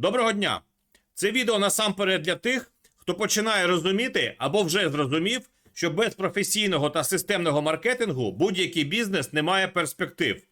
Доброго дня! Це відео насамперед для тих, хто починає розуміти або вже зрозумів, що без професійного та системного маркетингу будь-який бізнес не має перспектив.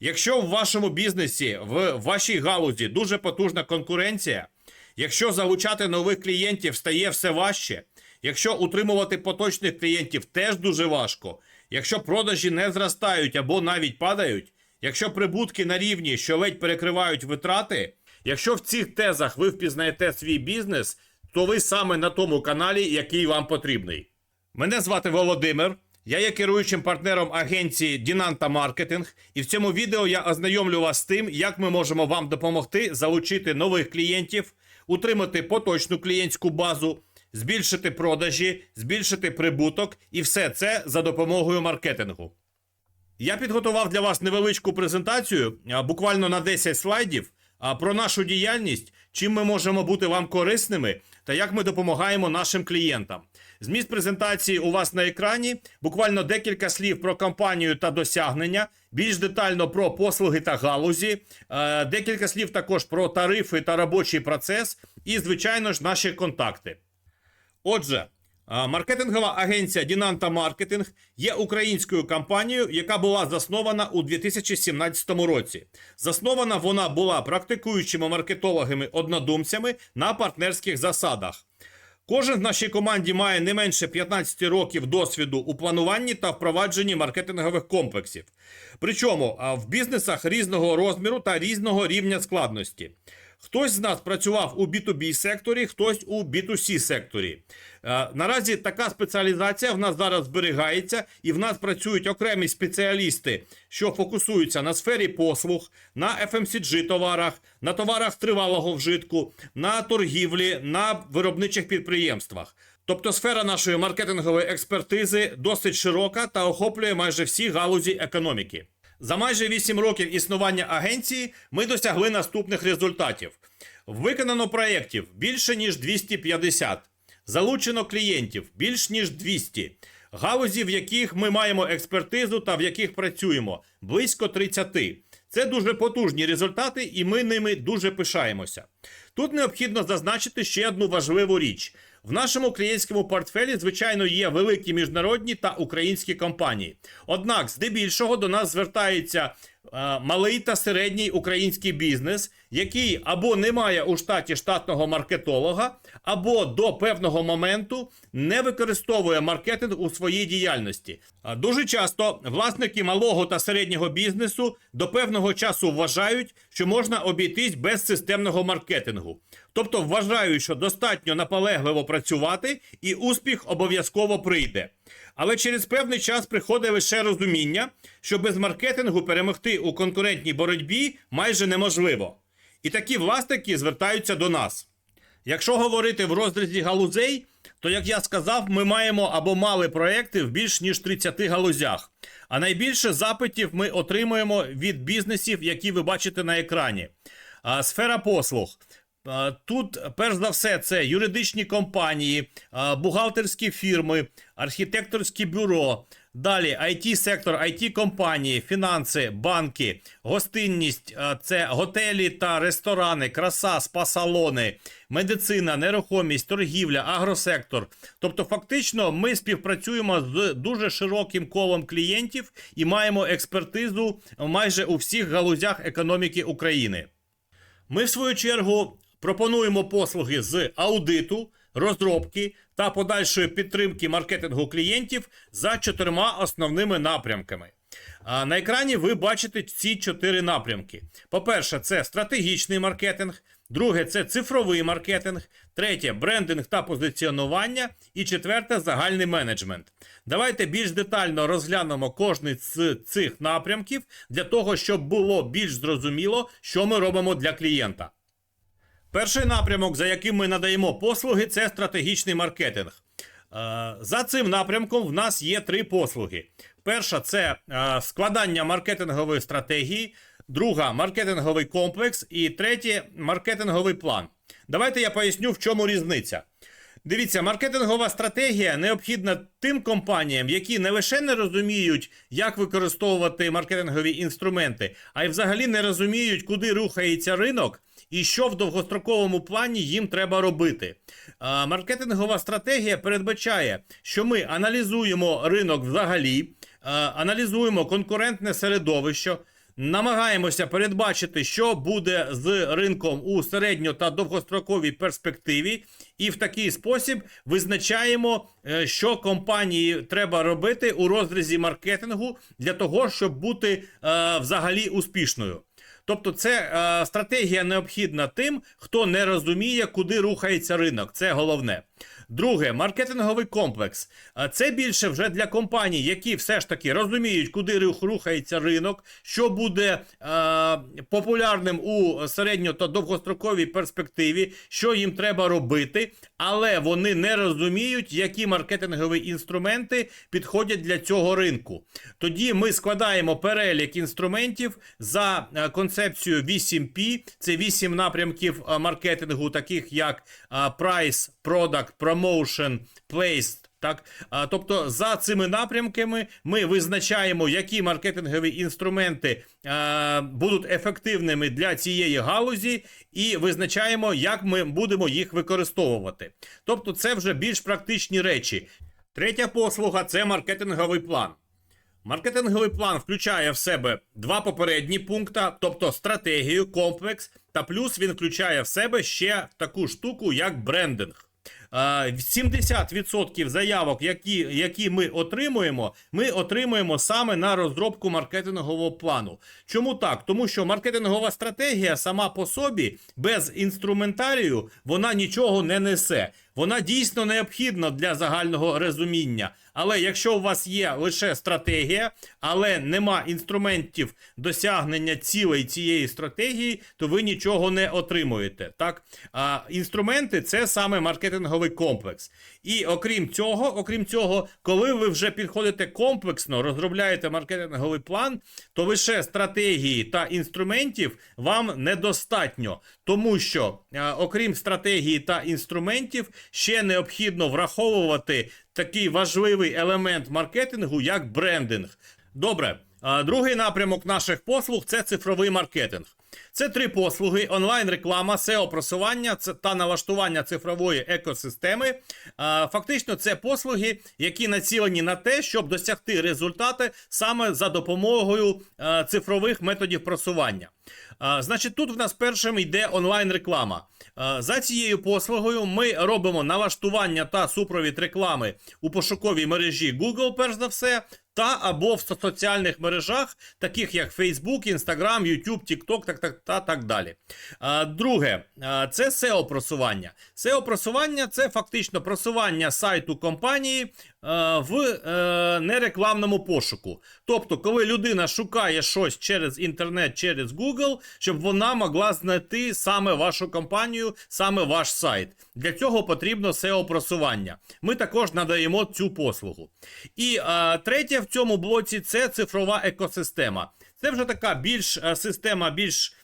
Якщо в вашому бізнесі, в вашій галузі дуже потужна конкуренція, якщо залучати нових клієнтів стає все важче, якщо утримувати поточних клієнтів теж дуже важко, якщо продажі не зростають або навіть падають, якщо прибутки на рівні, що ледь перекривають витрати, якщо в цих тезах ви впізнаєте свій бізнес, то ви саме на тому каналі, який вам потрібний. Мене звати Володимир. Я є керуючим партнером агенції Дінанта Маркетинг, і в цьому відео я ознайомлю вас з тим, як ми можемо вам допомогти залучити нових клієнтів, утримати поточну клієнтську базу, збільшити продажі, збільшити прибуток і все це за допомогою маркетингу. Я підготував для вас невеличку презентацію, буквально на 10 слайдів, про нашу діяльність, чим ми можемо бути вам корисними та як ми допомагаємо нашим клієнтам. Зміст презентації у вас на екрані. Буквально декілька слів про компанію та досягнення, більш детально про послуги та галузі, е, декілька слів також про тарифи та робочий процес, і, звичайно ж, наші контакти. Отже, а, маркетингова агенція Дінанта Маркетинг є українською компанією, яка була заснована у 2017 році. Заснована вона була практикуючими маркетологами-однодумцями на партнерських засадах. Кожен в нашій команді має не менше 15 років досвіду у плануванні та впровадженні маркетингових комплексів. Причому в бізнесах різного розміру та різного рівня складності. Хтось з нас працював у B2B секторі, хтось у B2C секторі. Е, Наразі така спеціалізація в нас зараз зберігається, і в нас працюють окремі спеціалісти, що фокусуються на сфері послуг, на FMCG товарах, на товарах тривалого вжитку, на торгівлі, на виробничих підприємствах. Тобто сфера нашої маркетингової експертизи досить широка та охоплює майже всі галузі економіки. За майже 8 років існування агенції ми досягли наступних результатів: виконано проєктів більше ніж 250, залучено клієнтів більш ніж 200, галузі, в яких ми маємо експертизу та в яких працюємо близько 30. Це дуже потужні результати, і ми ними дуже пишаємося. Тут необхідно зазначити ще одну важливу річ. В нашому клієнтському портфелі, звичайно, є великі міжнародні та українські компанії. Однак, здебільшого до нас звертається малий та середній український бізнес, який або не має у штаті штатного маркетолога, або до певного моменту не використовує маркетинг у своїй діяльності. Дуже часто власники малого та середнього бізнесу до певного часу вважають, що можна обійтись без системного маркетингу. Тобто вважають, що достатньо наполегливо працювати і успіх обов'язково прийде. Але через певний час приходить лише розуміння, що без маркетингу перемогти у конкурентній боротьбі майже неможливо. І такі власники звертаються до нас. Якщо говорити в розрізі галузей, то як я сказав, ми маємо або мали проекти в більш ніж 30 галузях. А найбільше запитів ми отримуємо від бізнесів, які ви бачите на екрані. Сфера послуг. Тут, перш за все, це юридичні компанії, бухгалтерські фірми, архітекторські бюро. Далі it сектор, it компанії, фінанси, банки, гостинність, це готелі та ресторани, краса, спа-салони, медицина, нерухомість, торгівля, агросектор. Тобто, фактично, ми співпрацюємо з дуже широким колом клієнтів і маємо експертизу майже у всіх галузях економіки України. Ми, в свою чергу, пропонуємо послуги з аудиту, розробки та подальшої підтримки маркетингу клієнтів за чотирма основними напрямками. А на екрані ви бачите ці чотири напрямки. По-перше, це стратегічний маркетинг, друге це цифровий маркетинг, третє брендинг та позиціонування, і четверте загальний менеджмент. Давайте більш детально розглянемо кожний з цих напрямків для того, щоб було більш зрозуміло, що ми робимо для клієнта. Перший напрямок, за яким ми надаємо послуги, це стратегічний маркетинг. Е, За цим напрямком в нас є три послуги. Перша це е, складання маркетингової стратегії, друга маркетинговий комплекс, і третє маркетинговий план. Давайте я поясню, в чому різниця. Дивіться, маркетингова стратегія необхідна тим компаніям, які не лише не розуміють, як використовувати маркетингові інструменти, а й взагалі не розуміють, куди рухається ринок і що в довгостроковому плані їм треба робити. Маркетингова стратегія передбачає, що ми аналізуємо ринок взагалі, аналізуємо конкурентне середовище. Намагаємося передбачити, що буде з ринком у середньо та довгостроковій перспективі, і в такий спосіб визначаємо, е, що компанії треба робити у розрізі маркетингу для того, щоб бути е, взагалі успішною. Тобто, це е, стратегія необхідна тим, хто не розуміє, куди рухається ринок. Це головне. Друге, маркетинговий комплекс. Це більше вже для компаній, які все ж таки розуміють, куди рухається ринок, що буде е, популярним у середньо та довгостроковій перспективі, що їм треба робити, але вони не розуміють, які маркетингові інструменти підходять для цього ринку. Тоді ми складаємо перелік інструментів за концепцією 8P. Це 8 напрямків маркетингу, таких як Price, Product, Promotion, Place. Так, а, тобто за цими напрямками ми визначаємо, які маркетингові інструменти е, будуть ефективними для цієї галузі, і визначаємо, як ми будемо їх використовувати. Тобто, це вже більш практичні речі. Третя послуга це маркетинговий план. Маркетинговий план включає в себе два попередні пункти, тобто стратегію, комплекс, та плюс він включає в себе ще таку штуку, як брендинг. Е, 70% заявок, які, які ми отримуємо, ми отримуємо саме на розробку маркетингового плану. Чому так? Тому що маркетингова стратегія сама по собі без інструментарію вона нічого не несе. Вона дійсно необхідна для загального розуміння. Але якщо у вас є лише стратегія, але нема інструментів досягнення цілей цієї стратегії, то ви нічого не отримуєте. Так? А інструменти це саме маркетинговий комплекс. І окрім цього, окрім цього, коли ви вже підходите комплексно, розробляєте маркетинговий план, то лише стратегії та інструментів вам недостатньо, тому що, окрім стратегії та інструментів, ще необхідно враховувати такий важливий елемент маркетингу, як брендинг. Добре, другий напрямок наших послуг це цифровий маркетинг. Це три послуги: онлайн-реклама, SEO-просування та налаштування цифрової екосистеми. Фактично, це послуги, які націлені на те, щоб досягти результати саме за допомогою цифрових методів просування. Значить, тут в нас першим йде онлайн-реклама. За цією послугою ми робимо налаштування та супровід реклами у пошуковій мережі Google, перш за все, та або в соціальних мережах, таких як Facebook, Instagram, YouTube, TikTok, так, так, та так далі. А, Друге, це SEO-просування. SEO-просування це фактично просування сайту компанії в е, нерекламному пошуку. Тобто, коли людина шукає щось через інтернет, через Google, щоб вона могла знайти саме вашу компанію, саме ваш сайт. Для цього потрібно SEO-просування. Ми також надаємо цю послугу. І е, третє в цьому блоці це цифрова екосистема. Це вже така більш е, система, більш е,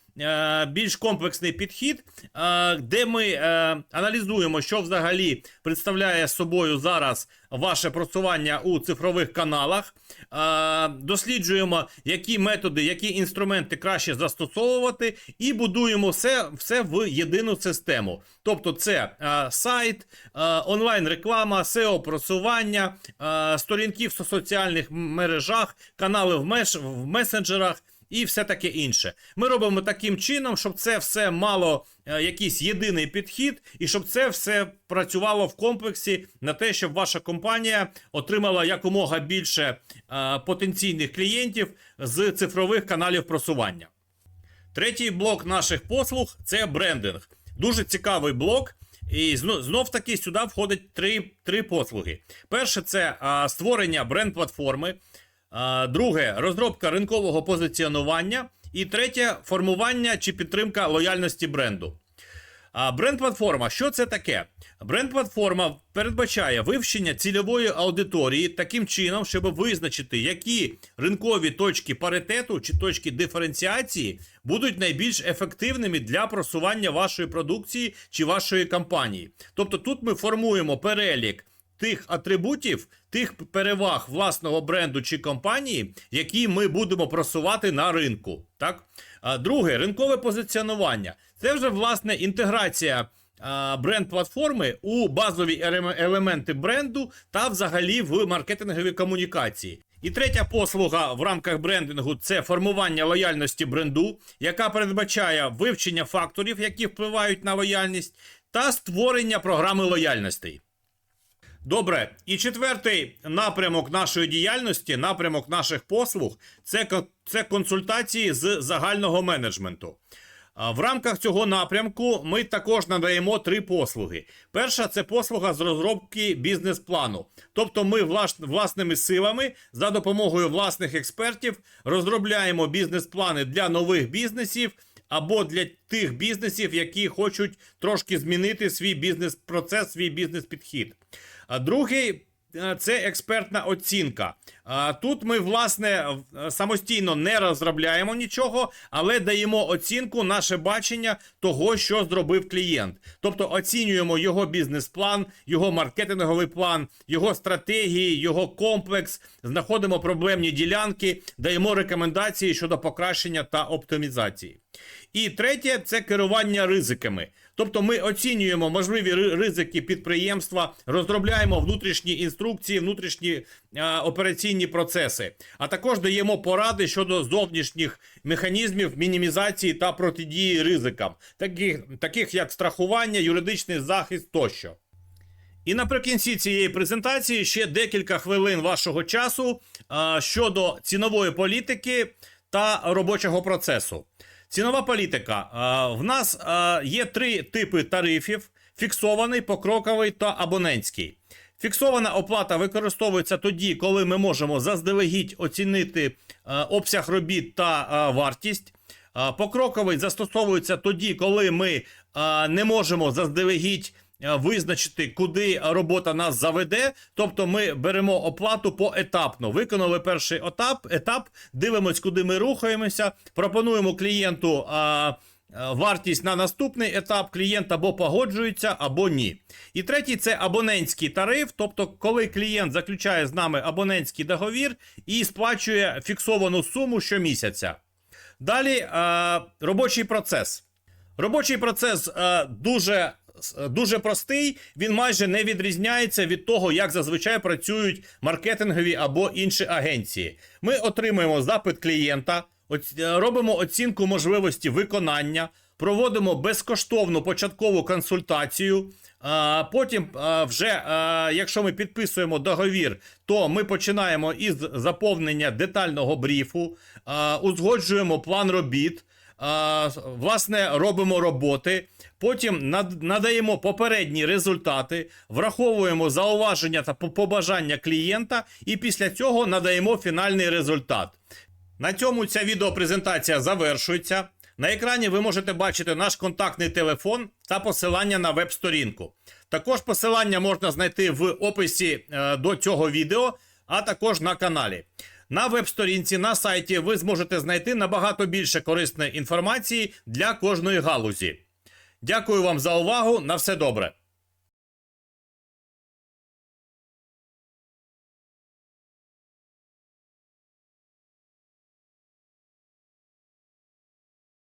більш комплексний підхід, е, де ми е, аналізуємо, що взагалі представляє собою зараз ваше просування у цифрових каналах, е, досліджуємо, які методи, які інструменти краще застосовувати, і будуємо все, все в єдину систему. Тобто, це е, сайт, е, онлайн-реклама, SEO-просування, е, сторінки в соціальних мережах, канали в, меш, в месенджерах і все таке інше. Ми робимо таким чином, щоб це все мало е, якийсь єдиний підхід, і щоб це все працювало в комплексі на те, щоб ваша компанія отримала якомога більше е, потенційних клієнтів з цифрових каналів просування. Третій блок наших послуг це брендинг. Дуже цікавий блок. І знов, таки сюди входить три, три послуги. Перше це а, створення бренд-платформи. Друге розробка ринкового позиціонування. І третє формування чи підтримка лояльності бренду. Бренд-платформа, що це таке? Бренд-платформа передбачає вивчення цільової аудиторії таким чином, щоб визначити, які ринкові точки паритету чи точки диференціації будуть найбільш ефективними для просування вашої продукції чи вашої компанії. Тобто тут ми формуємо перелік тих атрибутів, тих переваг власного бренду чи компанії, які ми будемо просувати на ринку. Так? А друге, ринкове позиціонування. Це вже власне інтеграція а, бренд-платформи у базові елементи бренду та взагалі в маркетингові комунікації. І третя послуга в рамках брендингу це формування лояльності бренду, яка передбачає вивчення факторів, які впливають на лояльність, та створення програми лояльностей. Добре, і четвертий напрямок нашої діяльності, напрямок наших послуг це, це консультації з загального менеджменту. В рамках цього напрямку ми також надаємо три послуги. Перша це послуга з розробки бізнес-плану. Тобто ми влас- власними силами за допомогою власних експертів розробляємо бізнес-плани для нових бізнесів або для тих бізнесів, які хочуть трошки змінити свій бізнес-процес, свій бізнес-підхід. Другий е, це експертна оцінка. Тут ми, власне, самостійно не розробляємо нічого, але даємо оцінку, наше бачення того, що зробив клієнт. Тобто оцінюємо його бізнес-план, його маркетинговий план, його стратегії, його комплекс, знаходимо проблемні ділянки, даємо рекомендації щодо покращення та оптимізації. І третє це керування ризиками. Тобто ми оцінюємо можливі ризики підприємства, розробляємо внутрішні інструкції, внутрішні е, операційні процеси, а також даємо поради щодо зовнішніх механізмів мінімізації та протидії ризикам, таких, таких як страхування, юридичний захист тощо. І наприкінці цієї презентації ще декілька хвилин вашого часу а, щодо цінової політики та робочого процесу. Цінова політика. В нас є три типи тарифів: фіксований, покроковий та абонентський. Фіксована оплата використовується тоді, коли ми можемо заздалегідь оцінити е, обсяг робіт та е, вартість. Е, Покроковий застосовується тоді, коли ми е, не можемо заздалегідь е, визначити, куди робота нас заведе. Тобто ми беремо оплату поетапно. Виконали перший етап, етап дивимось, куди ми рухаємося, пропонуємо клієнту. е, Е, Вартість на наступний етап клієнт або погоджується, або ні. І третій це абонентський тариф, тобто, коли клієнт заключає з нами абонентський договір і сплачує фіксовану суму щомісяця. Далі е, робочий процес. Робочий процес е, дуже, е, дуже простий, він майже не відрізняється від того, як зазвичай працюють маркетингові або інші агенції. Ми отримуємо запит клієнта, е, робимо оцінку можливості виконання, проводимо безкоштовну початкову консультацію. Потім, вже, якщо ми підписуємо договір, то ми починаємо із заповнення детального бріфу, узгоджуємо план робіт. Власне, робимо роботи, потім надаємо попередні результати, враховуємо зауваження та побажання клієнта, і після цього надаємо фінальний результат. На цьому ця відеопрезентація завершується. На екрані ви можете бачити наш контактний телефон та посилання на веб-сторінку. Також посилання можна знайти в описі е, до цього відео, а також на каналі. На веб-сторінці на сайті ви зможете знайти набагато більше корисної інформації для кожної галузі. Дякую вам за увагу. На все добре.